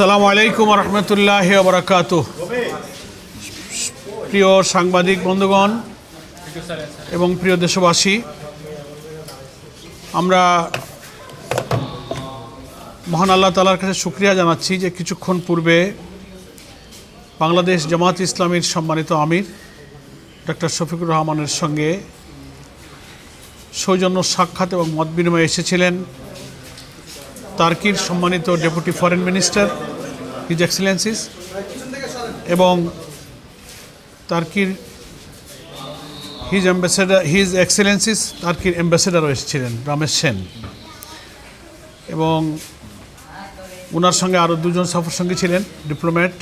আসসালামু আলাইকুম রহমতুল্লাহ বরাকাত প্রিয় সাংবাদিক, বন্ধুগণ এবং প্রিয় দেশবাসী, আমরা মহান আল্লাহ তালার কাছে শুক্রিয়া জানাচ্ছি যে কিছুক্ষণ পূর্বে বাংলাদেশ জামাত ইসলামীর সম্মানিত আমির ডক্টর শফিকুর রহমানের সঙ্গে সৌজন্য সাক্ষাৎ এবং মত বিনিময়ে এসেছিলেন। তার্কির সম্মানিত deputy foreign minister, his excellencies, এবং তার্কির হিজ অ্যাম্বাসেডার হিজ এক্সেলেন্সিস তার্কির অ্যাম্বাসেডারও এসেছিলেন, রমেশ সেন। এবং ওনার সঙ্গে আরও দুজন সফর সঙ্গী ছিলেন, ডিপ্লোম্যাট।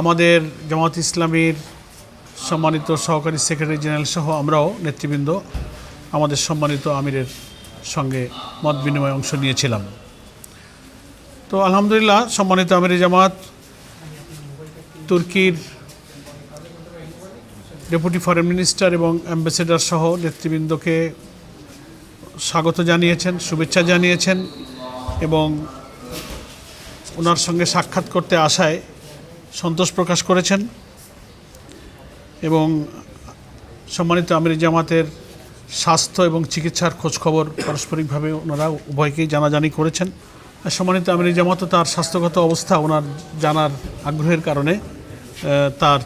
আমাদের জামাত ইসলামীর সম্মানিত সহকারী সেক্রেটারি জেনারেল সহ আমরাও নেতৃবৃন্দ, আমাদের সম্মানিত আমিরের সঙ্গে মত বিনিময়ে অংশ নিয়েছিলাম। তো আলহামদুলিল্লাহ, সম্মানিত আমিরি জামাত, তুর্কির ডেপুটি ফরেন মিনিস্টার এবং অ্যাম্বাসেডার সহ নেতৃবৃন্দকে স্বাগত জানিয়েছেন, শুভেচ্ছা জানিয়েছেন এবং ওনার সঙ্গে সাক্ষাৎ করতে আসায় সন্তোষ প্রকাশ করেছেন এবং সম্মানিত আমিরি জামাতের স্বাস্থ্য এবং চিকিৎসার খোঁজখবর পারস্পরিকভাবে ওনারা উভয়কেই জানাজানি করেছেন। সম্মানিত আমিরি জামাতও তার স্বাস্থ্যগত অবস্থা ওনার জানার আগ্রহের কারণে তার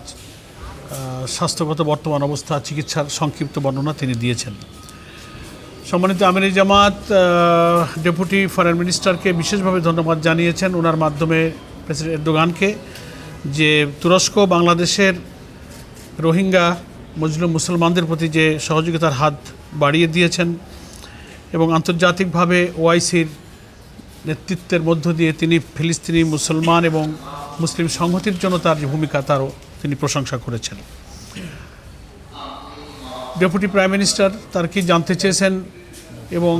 স্বাস্থ্যগত বর্তমান অবস্থা, চিকিৎসার সংক্ষিপ্ত বর্ণনা তিনি দিয়েছেন। সম্মানিত আমিরি জামাত ডেপুটি ফরেন মিনিস্টারকে বিশেষভাবে ধন্যবাদ জানিয়েছেন ওনার মাধ্যমে প্রেসিডেন্ট এরদোগানকে যে তুরস্ক, বাংলাদেশের রোহিঙ্গা মজলুম মুসলমানদের প্রতি যে সহযোগিতার হাত বাড়িয়ে দিয়েছেন এবং আন্তর্জাতিকভাবে ওআইসির নেতৃত্বের মধ্য দিয়ে তিনি ফিলিস্তিনি মুসলমান এবং মুসলিম সংহতির জন্য তার যে ভূমিকা, তারও তিনি প্রশংসা করেছেন। ডেপুটি প্রাইম মিনিস্টার তার কি জানতে চেয়েছেন এবং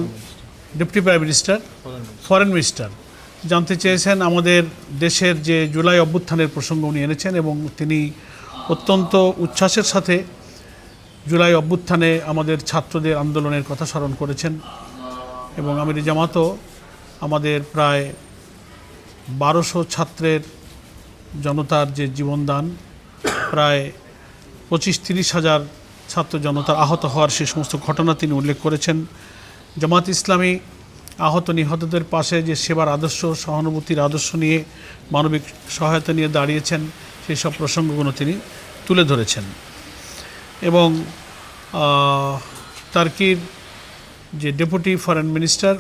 deputy prime minister, foreign minister জানতে চেয়েছেন আমাদের দেশের যে জুলাই অভ্যুত্থানের প্রসঙ্গ উনি এনেছেন এবং তিনি অত্যন্ত উচ্ছ্বাসের সাথে জুলাই অভ্যুত্থানে আমাদের ছাত্রদের আন্দোলনের কথা স্মরণ করেছেন এবং আমির জামাতও আমাদের প্রায় বারোশো ছাত্রের জনতার যে জীবনদান, প্রায় পঁচিশ তিরিশ হাজার ছাত্র জনতার আহত হওয়ার সে সমস্ত ঘটনা তিনি উল্লেখ করেছেন। জামাত ইসলামী আহত নিহতদের পাশে যে সেবার আদর্শ, সহানুভূতির আদর্শ নিয়ে মানবিক সহায়তা নিয়ে দাঁড়িয়েছেন সেই সব প্রসঙ্গগুলো তিনি তুলে ধরেছেন। এবং তার্কির যে ডেপুটি ফরেন মিনিস্টার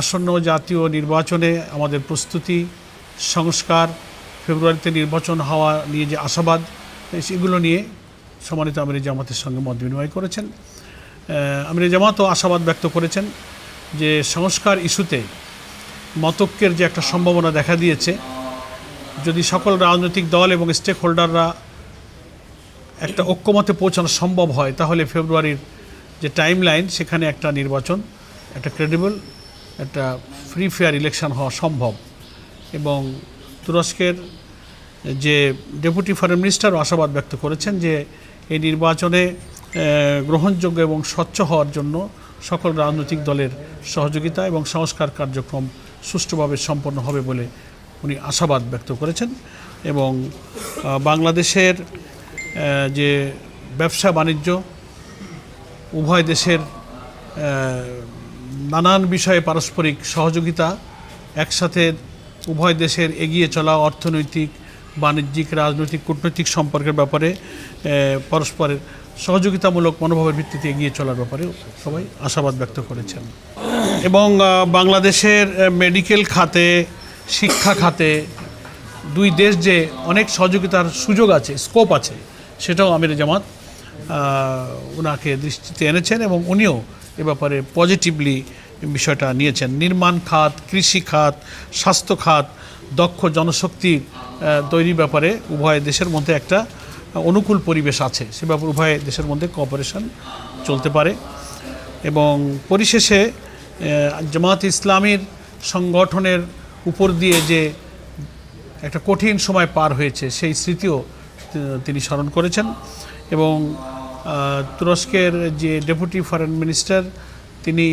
আসন্ন জাতীয় নির্বাচনে আমাদের প্রস্তুতি, সংস্কার, ফেব্রুয়ারিতে নির্বাচন হওয়া নিয়ে যে আশাবাদ, সেগুলো নিয়ে সম্মানিত আমির জামাতের সঙ্গে মত বিনিময় করেছেন। আমির জামাতও আশাবাদ ব্যক্ত করেছেন যে সংস্কার ইস্যুতে মতক্যের যে একটা সম্ভাবনা দেখা দিয়েছে, যদি সকল রাজনৈতিক দল এবং স্টেক হোল্ডাররা একটা ঐক্যমতে পৌঁছানো সম্ভব হয়, তাহলে ফেব্রুয়ারির যে টাইম লাইন সেখানে একটা নির্বাচন, একটা ক্রেডিবল একটা ফ্রি ফেয়ার ইলেকশন হওয়া সম্ভব। এবং তুরস্কের যে ডেপুটি ফরেন মিনিস্টারও আশাবাদ ব্যক্ত করেছেন যে এই নির্বাচনে গ্রহণযোগ্য এবং স্বচ্ছ হওয়ার জন্য সকল রাজনৈতিক দলের সহযোগিতা এবং সংস্কার কার্যক্রম সুষ্ঠুভাবে সম্পন্ন হবে বলে উনি আশাবাদ ব্যক্ত করেছেন। এবং বাংলাদেশের যে ব্যবসা বাণিজ্য, উভয় দেশের নানান বিষয়ে পারস্পরিক সহযোগিতা, একসাথে উভয় দেশের এগিয়ে চলা অর্থনৈতিক, বাণিজ্যিক, রাজনৈতিক, কূটনৈতিক সম্পর্কের ব্যাপারে পরস্পরের সহযোগিতামূলক মনোভাবের ভিত্তিতে এগিয়ে চলার ব্যাপারে সবাই আশাবাদ ব্যক্ত করেছেন। এবং বাংলাদেশের মেডিকেল খাতে, শিক্ষা খাতে দুই দেশ যে অনেক সহযোগিতার সুযোগ আছে, স্কোপ আছে, সেটাও আমির জামাত ওনাকে দৃষ্টিতে এনেছেন এবং উনিও এ ব্যাপারে পজিটিভলি বিষয়টা নিয়েছেন। নির্মাণ খাত কৃষি খাত স্বাস্থ্য খাত দক্ষ জনশক্তির আহ, তৈরির ব্যাপারে উভয় দেশের মধ্যে একটা অনুকূল পরিবেশ আছে। সে ব্যাপারে উভয় দেশের মধ্যে কোঅপারেশন চলতে পারে এবং পরিশেষে জামাত ইসলামীর সংগঠনের উপর দিয়ে যে একটা কঠিন সময় পার হয়েছে সেই স্মৃতিও তিনি স্মরণ করেছেন এবং তুরস্কের যে ডেপুটি ফরেন মিনিস্টার, তিনি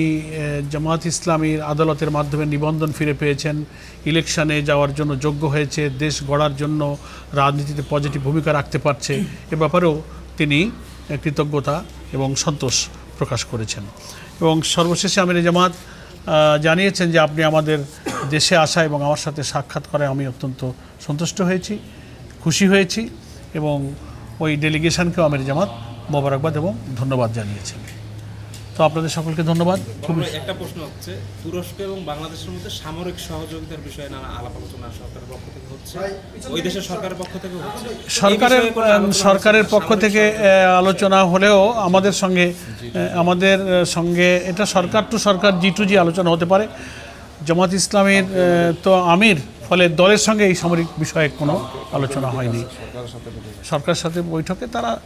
জামাত ইসলামীর আদালতের মাধ্যমে নিবন্ধন ফিরে পেয়েছেন। ইলেকশনে যাওয়ার জন্য যোগ্য হয়েছে, দেশ গড়ার জন্য রাজনীতিতে পজিটিভ ভূমিকা রাখতে পারছে। এ ব্যাপারেও তিনি কৃতজ্ঞতা এবং সন্তোষ প্রকাশ করেছেন। এবং সর্বশেষে আমির জামাত জানিয়েছেন যে আপনি আমাদের দেশে আসা এবং আমার সাথে সাক্ষাৎ করায় আমি অত্যন্ত সন্তুষ্ট হয়েছি, খুশি হয়েছি এবং ওই ডেলিগেশনকেও আমির জামাত মোবারকবাদ এবং ধন্যবাদ জানিয়েছেন। তো আপনাদের সকলকে ধন্যবাদ। খুবই একটা প্রশ্ন হচ্ছে তুরস্ক এবং বাংলাদেশের মধ্যে সামরিক সহযোগিতার বিষয়ে নানা আলাপ আলোচনা সরকারের পক্ষ থেকে হচ্ছে? ওই দেশের সরকারের পক্ষ থেকে হচ্ছে? সরকারের সরকারের পক্ষ থেকে আলোচনা হলেও আমাদের সঙ্গে আমাদের সঙ্গে এটা সরকার টু সরকার জি টু জি আলোচনা হতে পারে। জামাত ইসলামের তো আমির ফলে দলের সঙ্গে এই সামরিক বিষয়ে কোনো আলোচনা হয়নি। সরকারের সাথে বৈঠকে তারা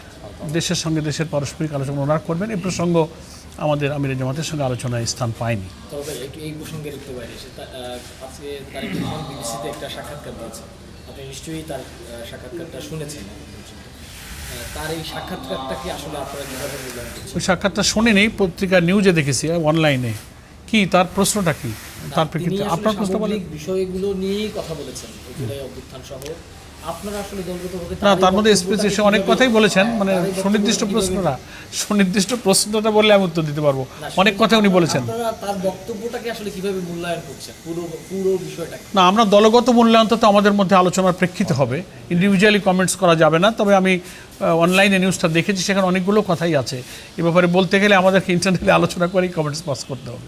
দেশের সঙ্গে দেশের পারস্পরিক আলোচনা ওনারা করবেন। এই প্রসঙ্গ আমাদের আমির জামাতের সঙ্গে আলোচনায় স্থান পায়নি। তবে একটু এই প্রসঙ্গের একটু বাইরে এসে তা- আহ, আজকে তার বিবিসিতে একটা সাক্ষাৎকার দিয়েছে। আপনি নিশ্চয়ই তার সাক্ষাৎকারটা শুনেছেন। আহ, তার এই সাক্ষাৎকারটা কি আসলে আপনারা কীভাবে ওই সাক্ষাৎটা শুনিনি পত্রিকা নিউজে দেখেছি অনলাইনে। কি তার প্রশ্নটা কি? তার প্রেক্ষিতে আপনার বিষয়গুলো নিয়েই কথা বলেছেন জুলাই অভ্যুত্থান সহ আপনারা আসলে দলগতভাবে না তার মধ্যে স্পেসিফিক অনেক কথাই বলেছেন মানে এই বক্তব্যটাকে সুনির্দিষ্ট প্রশ্নটা সুনির্দিষ্ট প্রশ্নটা বললে আমি উত্তর দিতে পারব। অনেক কথা উনি বলেছেন। তার বক্তব্যটাকে আসলে কীভাবে মূল্যায়ন করছেন? পুরো পুরো বিষয়টাকে। না আমরা দলগত মূল্যায়ন তো আমাদের মধ্যে আলোচনার প্রেক্ষিতে হবে। ইন্ডিভিজুয়ালি কমেন্টস করা যাবে না তবে আমি অনলাইনে নিউজটা দেখেছি সেখানে অনেকগুলো কথাই আছে। এ ব্যাপারে বলতে গেলে আমাদেরকে ইন্টারনেটে আলোচনা করেই কমেন্টস পাস করতে হবে।